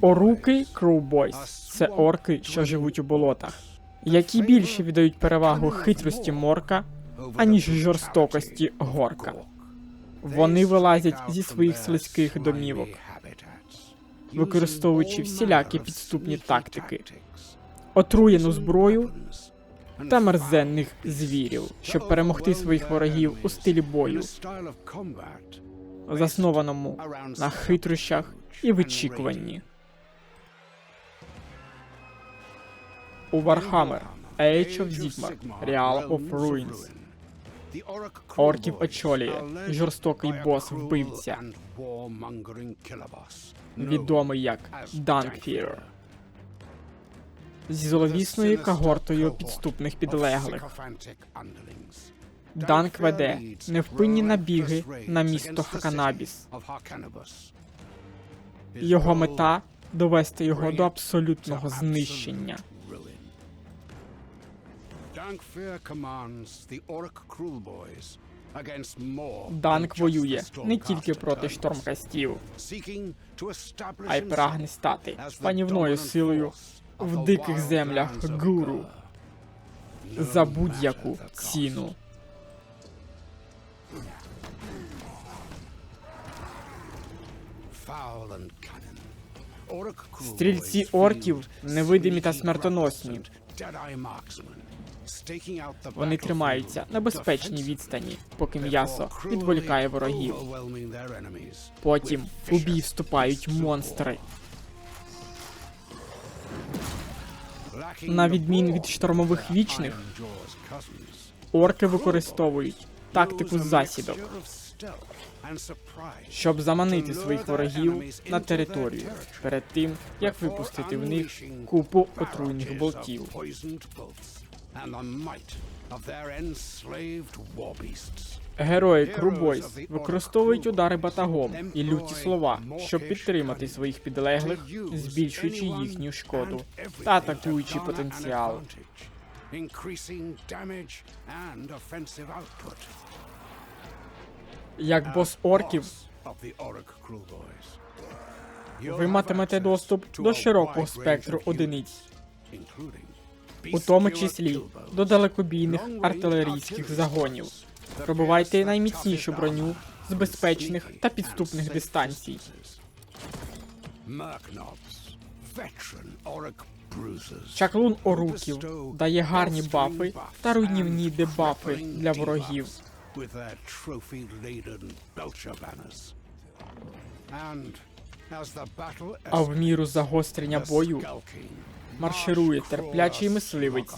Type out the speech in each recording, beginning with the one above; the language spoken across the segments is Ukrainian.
Оруки Кроубойс це орки, що живуть у болотах, які більше віддають перевагу хитрості морка, аніж жорстокості горка. Вони вилазять зі своїх слизьких домівок, використовуючи всілякі підступні тактики, отруєну зброю та мерзенних звірів, щоб перемогти своїх ворогів у стилі бою, заснованому на хитрощах і вичікуванні. У Warhammer Age of Sigmar Real of Ruins Орків очолює жорстокий бос-вбивця, відомий як Данкфір, зі зловісною когортою підступних підлеглих. Данк веде невпинні набіги на місто Хаканабіс. Його мета довести його до абсолютного знищення. Данк воює не тільки проти штормкастів, а й прагне стати панівною силою в диких землях гуру за будь-яку ціну. Стрільці орків невидимі та смертоносні. Вони тримаються на безпечній відстані, поки м'ясо відволікає ворогів. Потім у бій вступають монстри. На відміну від штормових вічних, орки використовують тактику засідок, щоб заманити своїх ворогів на територію перед тим, як випустити в них купу отруйних болтів. Герої Крубойс використовують удари батагом і люті слова, щоб підтримати своїх підлеглих, збільшуючи їхню шкоду та атакуючи потенціал. Як бос орків, ви матимете доступ до широкого спектру одиниць, у тому числі до далекобійних артилерійських загонів. Пробувайте найміцнішу броню з безпечних та підступних дистанцій. Чаклун оруків дає гарні бафи та руйнівні дебафи для ворогів. А в міру загострення бою марширує терплячий мисливець.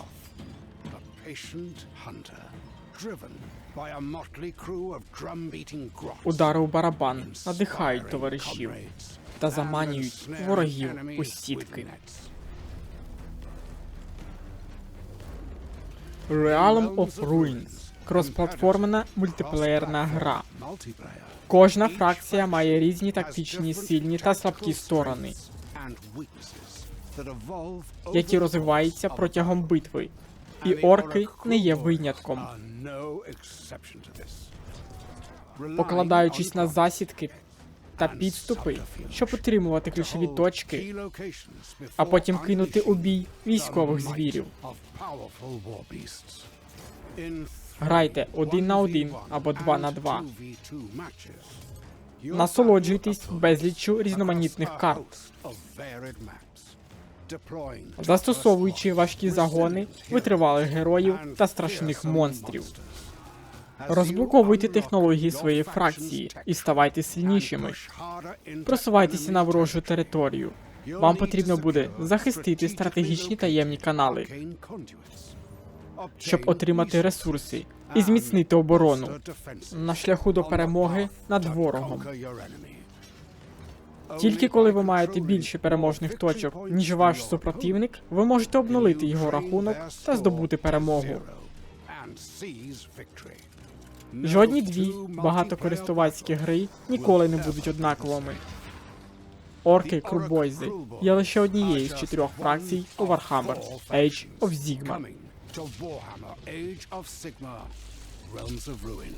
Удари у барабан надихають товаришів та заманюють ворогів у сітки. Realm of Ruins кросплатформена мультиплеєрна гра. Кожна фракція має різні тактичні сильні та слабкі сторони, які розвиваються протягом битви. І орки не є винятком. Покладаючись на засідки та підступи, щоб отримувати ключові точки, а потім кинути у бій військових звірів. Грайте один на один або два на два. Насолоджуйтесь безліччю різноманітних карт. Застосовуючи важкі загони, витривалих героїв та страшних монстрів. Розблоковуйте технології своєї фракції і ставайте сильнішими. Просувайтеся на ворожу територію. Вам потрібно буде захистити стратегічні таємні канали, щоб отримати ресурси і зміцнити оборону на шляху до перемоги над ворогом. Тільки коли ви маєте більше переможних точок, ніж ваш супротивник, ви можете обнулити його рахунок та здобути перемогу. Жодні дві багатокористувацькі гри ніколи не будуть однаковими. Орки Крубойзи є лише однією з чотирьох фракцій у Warhammer Age of Sigmar. Of Warhammer Age of Sigma, Realms of Ruin.